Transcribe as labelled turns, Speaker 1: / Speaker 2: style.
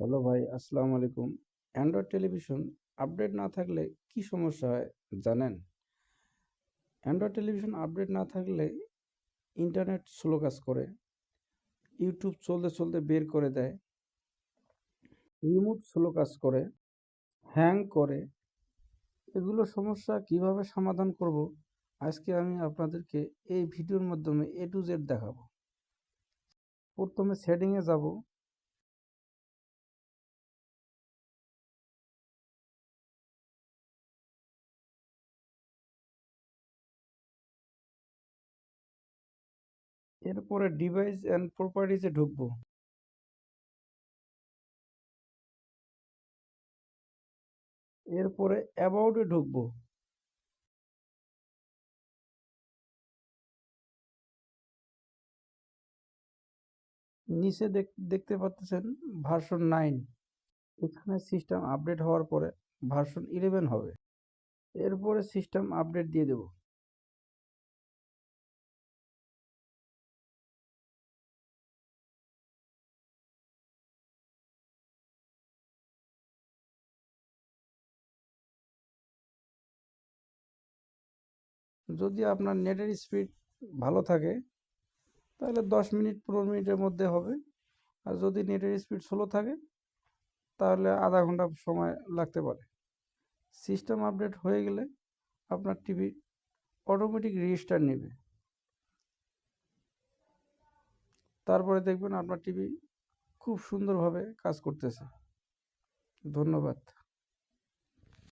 Speaker 1: Hello ভাই, আসসালামু আলাইকুম। অ্যান্ড্রয়েড টেলিভিশন আপডেট না থাকলে কি সমস্যা হয় জানেন? অ্যান্ড্রয়েড টেলিভিশন আপডেট না থাকলে ইন্টারনেট স্লো কাজ করে ইউটিউব চলতে চলতে বের করে দেয় রিমোট স্লো কাজ করে হ্যাং করে। এগুলো সমস্যা কীভাবে সমাধান করব? আজকে আমি আপনাদেরকে এই ভিডিওর মাধ্যমে এ টু জেড দেখাবো। প্রথমে সেটিংয়ে যাব। এরপরে ডিভাইস অ্যান্ড প্রপার্টিজে ঢুকবো। এরপরে অ্যাবাউটে ঢুকবো। নিচে দেখতে পাচ্ছেন ভার্সন নাইন এখানে সিস্টেম আপডেট হওয়ার পরে ভার্সন ইলেভেন হবে। এরপরে সিস্টেম আপডেট দিয়ে দেব। যদি আপনার নেটের স্পিড ভালো থাকে, তাহলে দশ মিনিট, পনেরো মিনিটের মধ্যে হবে। আর যদি নেটের স্পিড স্লো থাকে, তাহলে আধা ঘণ্টা সময় লাগতে পারে। সিস্টেম আপডেট হয়ে গেলে আপনার টিভি অটোমেটিক রেজিস্টার নেবে। তারপরে দেখবেন আপনার টিভি খুব সুন্দরভাবে কাজ করতেছে। ধন্যবাদ।